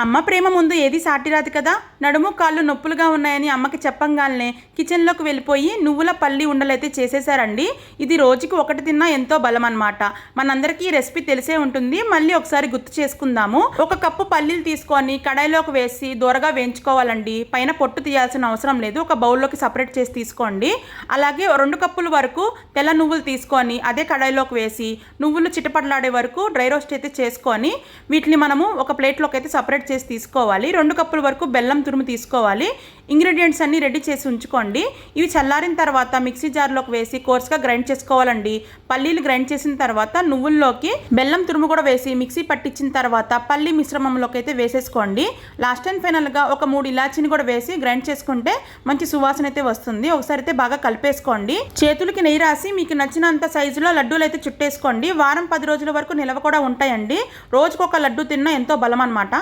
అమ్మ ప్రేమ ముందు ఏది సాటిరాదు కదా? నడుము కాళ్ళు నొప్పులుగా ఉన్నాయని అమ్మకి చెప్పంగానే కిచెన్లోకి వెళ్ళిపోయి నువ్వుల పల్లి ఉండలైతే చేసేసారండి ఇది రోజుకి ఒకటి తిన్నా ఎంతో బలం అనమాట మనందరికీ ఈ రెసిపీ తెలిసే ఉంటుంది. మళ్ళీ ఒకసారి గుర్తు చేసుకుందాము. ఒక కప్పు పల్లీలు తీసుకొని కడాయిలోకి వేసి దూరగా వేయించుకోవాలండి. పైన పొట్టు తీయాల్సిన అవసరం లేదు. ఒక బౌల్లోకి సపరేట్ చేసి తీసుకోండి. అలాగే రెండు కప్పుల వరకు తెల్ల నువ్వులు తీసుకొని అదే కడాయిలోకి వేసి నువ్వులు చిటపడలాడే వరకు డ్రై రోస్ట్ అయితే చేసుకొని వీటిని మనము ఒక ప్లేట్లోకి అయితే సపరేట్ చేసి తీసుకోవాలి. రెండు కప్పుల వరకు బెల్లం తురుము తీసుకోవాలి. ఇంగ్రీడియంట్స్ అన్నీ రెడీ చేసి ఉంచుకోండి. ఇవి చల్లారిన తర్వాత మిక్సీ జార్లోకి వేసి కోర్స్గా గ్రైండ్ చేసుకోవాలండి. పల్లీలు గ్రైండ్ చేసిన తర్వాత నువ్వుల్లోకి బెల్లం తురుము కూడా వేసి మిక్సీ పట్టించిన తర్వాత పల్లి మిశ్రమంలోకి అయితే వేసేసుకోండి. లాస్ట్ అండ్ ఫైనల్గా ఒక మూడు ఇలాచీని కూడా వేసి గ్రైండ్ చేసుకుంటే మంచి సువాసన అయితే వస్తుంది. ఒకసారి అయితే బాగా కలిపేసుకోండి. చేతులకి నెయ్యి రాసి మీకు నచ్చినంత సైజులో లడ్డూలు అయితే చుట్టేసుకోండి. వారం పది రోజుల వరకు నిలవ కూడా ఉంటాయండి. రోజుకొక లడ్డు తిన్నా ఎంతో బలం అనమాట